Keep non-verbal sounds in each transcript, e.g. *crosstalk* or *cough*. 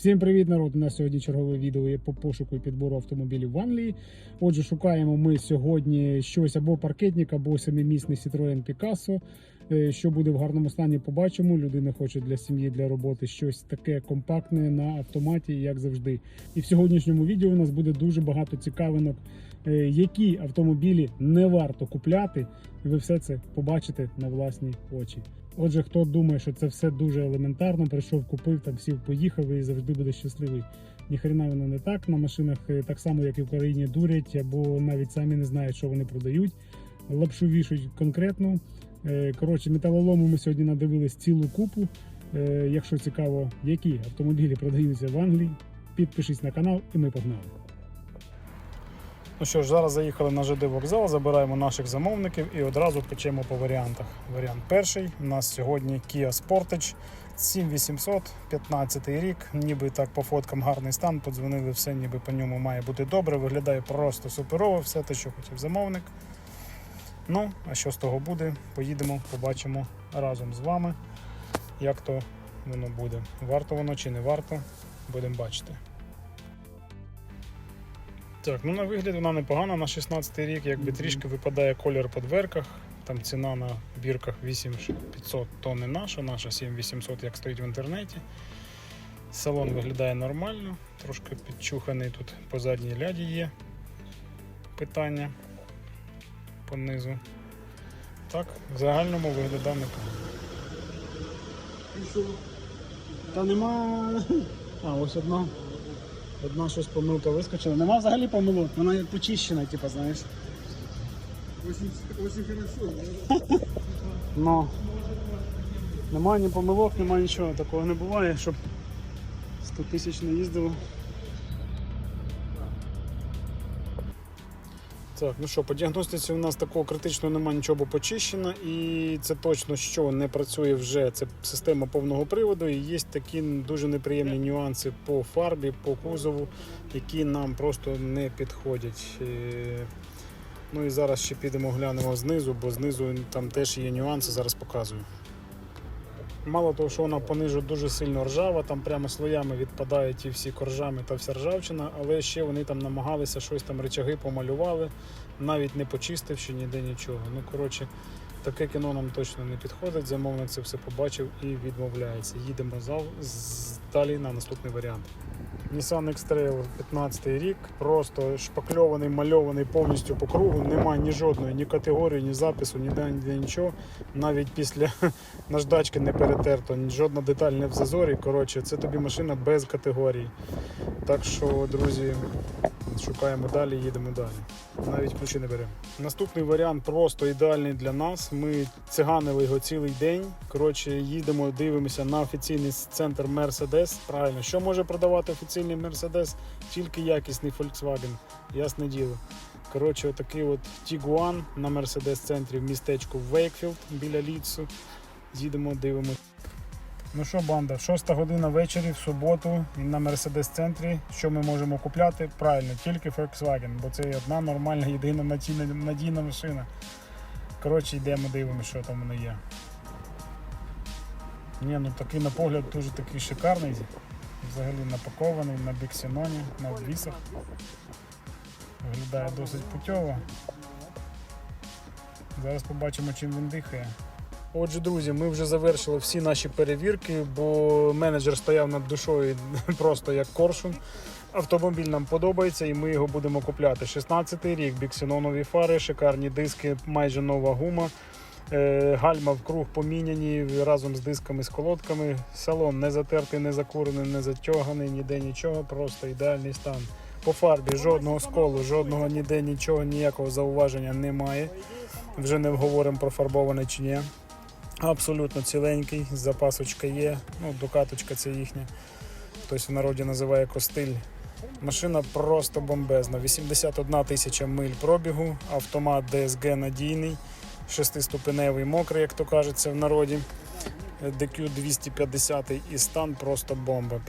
Всім привіт, народ! У нас сьогодні чергове відео є по пошуку і підбору автомобілів в Англії. Отже, шукаємо ми сьогодні щось або паркетник, або семимісний Citroen Picasso. Е, Що буде в гарному стані, побачимо. Людина хоче для сім'ї, для роботи щось таке компактне на автоматі, як завжди. І в сьогоднішньому відео у нас буде дуже багато цікавинок, які автомобілі не варто купляти. І ви все це побачите на власні очі. Отже, хто думає, що це все дуже елементарно, прийшов, купив, там сів, поїхав і завжди буде щасливий. Ніхрена воно не так. На машинах е, так само, як і в Україні, дурять, або навіть самі не знають, що вони продають. Лапшу вішають конкретно. Е, Коротше, металолому ми сьогодні надивились цілу купу. Е, Якщо цікаво, які автомобілі продаються в Англії, підпишись на канал і ми погнали. Ну що ж, зараз заїхали на ЖД вокзал, забираємо наших замовників і одразу печемо по варіантах. Варіант перший у нас сьогодні Kia Sportage 7800, 15 рік. Ніби так по фоткам гарний стан. Подзвонили, все ніби по ньому має бути добре. Виглядає просто суперово, все те, що хотів замовник. Ну, а що з того буде? Поїдемо, побачимо разом з вами, як то воно буде. Варто воно чи не варто, будемо бачити. Так, ну на вигляд вона непогана на 16 рік, якби трішки випадає колір по дверках. Там ціна на бірках 8500, то не наша, наша 7800, як стоїть в інтернеті. Салон виглядає нормально, трошки підчуханий тут по задній ляді є питання по низу. Так, в загальному виглядає непогано. Та нема. *laughs* А, ось одна. Одна щось помилка вискочила. Нема взагалі помилок, вона як почищена, типу, знаєш. Очень, хорошо. Ну. Немає ні помилок, немає нічого. Такого не буває, щоб 100 тисяч не їздило. Так, ну що, по діагностиці у нас такого критичного немає нічого бо почищено, і це точно що не працює вже. Це система повного приводу. І є такі дуже неприємні нюанси по фарбі, по кузову, які нам просто не підходять. Е, Ну і зараз ще підемо глянемо знизу, бо знизу там теж є нюанси, зараз показую. Мало того, що вона понижу дуже сильно ржава, там прямо слоями відпадають ті всі коржами та вся ржавчина, але ще вони там намагалися щось там речаги помалювали, навіть не почистивши ніде нічого. Ну коротше, таке кіно нам точно не підходить. Замовник це все побачив і відмовляється. Їдемо зал далі на наступний варіант. Nissan X-Trail 15 рік, просто шпакльований, мальований повністю по кругу. Немає ні жодної, ні категорії, ні запису, ніде, ніде нічого. Навіть після *laughs* наждачки не перетерто, ні жодна деталь не в зазорі. Коротше, це тобі машина без категорій. Так що, друзі, шукаємо далі, їдемо далі. Навіть ключі не беремо. Наступний варіант просто ідеальний для нас. Ми циганили його цілий день. Коротше, їдемо, дивимося на офіційний центр Mercedes. Правильно, що може продавати офіційний Mercedes? Тільки якісний Volkswagen. Ясне діло. Коротше, отакий от Tiguan на Mercedes центрі в містечку Вейкфілд біля Лідсу. Їдемо, дивимося. Ну що, банда, шоста година ввечері в суботу і на Мерседес центрі. Що ми можемо купляти? Правильно, тільки Volkswagen, бо це одна нормальна, єдина надійна, надійна машина. Коротше, йдемо, дивимося, що там воно є. Ні, ну такий на погляд дуже такий шикарний. Взагалі напакований на біксіноні, на обвісах. Виглядає досить путьово. Зараз побачимо, чим він дихає. Отже, друзі, ми вже завершили всі наші перевірки, бо менеджер стояв над душою *laughs* просто як коршун. Автомобіль нам подобається і ми його будемо купляти. 16-й рік, біксенонові фари, шикарні диски, майже нова гума. Е, Гальма в круг поміняні разом з дисками з колодками. Салон не затертий, не закурений, не затяганий, ніде нічого, просто ідеальний стан. По фарбі жодного сколу, жодного ніде нічого, ніякого зауваження немає. Вже не говоримо про фарбований чи ні. Абсолютно ціленький, запасочка є, ну, дукаточка це їхня. Хтось в народі називає костиль. Машина просто бомбезна. 81 тисяча миль пробігу, автомат DSG надійний, шестиступеневий мокрий, як то кажеться в народі. DQ 250 і стан просто бомба.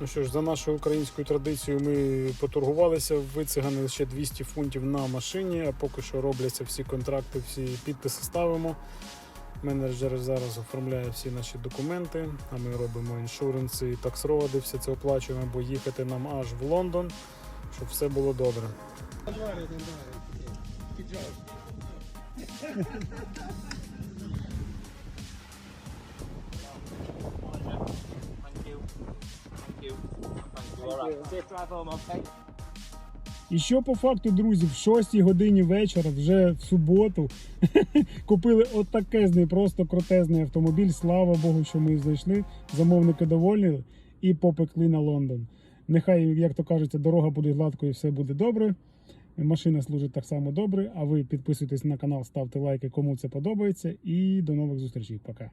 Ну що ж, за нашою українською традицією ми поторгувалися, вициганили ще 200 фунтів на машині, а поки що робляться всі контракти, всі підписи ставимо. Менеджер зараз оформляє всі наші документи, а ми робимо іншуренси і таксроди, все це оплачуємо, бо їхати нам аж в Лондон, щоб все було добре. І що по факту, друзі, в 6 годині вечора, вже в суботу, *laughs* купили отакезний, просто крутезний автомобіль. Слава Богу, що ми знайшли. Замовники довольні і попекли на Лондон. Нехай, як то кажеться, дорога буде гладкою і все буде добре. Машина служить так само добре. А ви підписуйтесь на канал, ставте лайки, кому це подобається. І до нових зустрічей. Пока.